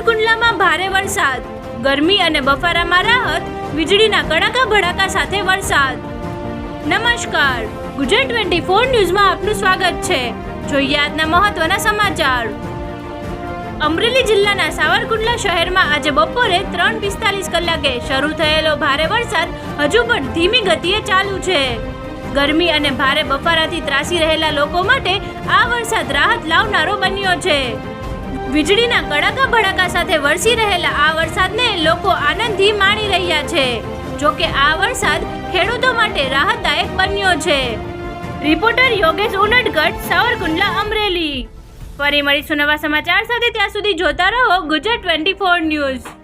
સાવરકુંડલામાં ભારે વરસાદ. ગરમી અને બફારામાં રાહત, વીજળીના કડાકા ભડાકા સાથે વરસાદ. નમસ્કાર, ગુજરાત ટ્વેન્ટી ફોર ન્યૂઝમાં આપનું સ્વાગત છે. જોઈએ આજના મહત્વના સમાચાર. અમરેલી જિલ્લાના સાવરકુંડલા શહેરમાં આજે બપોરે ત્રણ પિસ્તાલીસ કલાકે શરૂ થયેલો ભારે વરસાદ હજુ પણ ધીમી ગતિએ ચાલુ છે. ગરમી અને ભારે બફારાથી ત્રાસી રહેલા લોકો માટે આ વરસાદ રાહત લાવનારો બન્યો છે. વીજળીના કડાકા ભડાકા સાથે વરસી રહેલા આ વરસાદને લોકો આનંદથી માણી રહ્યા છે. જો કે આ વરસાદ ખેડૂતો માટે રાહતદાયક બન્યો છે. રિપોર્ટર યોગેશ ઉનડગઢ, સાવરકુંડલા, અમરેલી. ફરી મળીશું નવા સમાચાર સાથે. ત્યાં સુધી જોતા રહો ગુજરાત ટ્વેન્ટી ફોર ન્યૂઝ.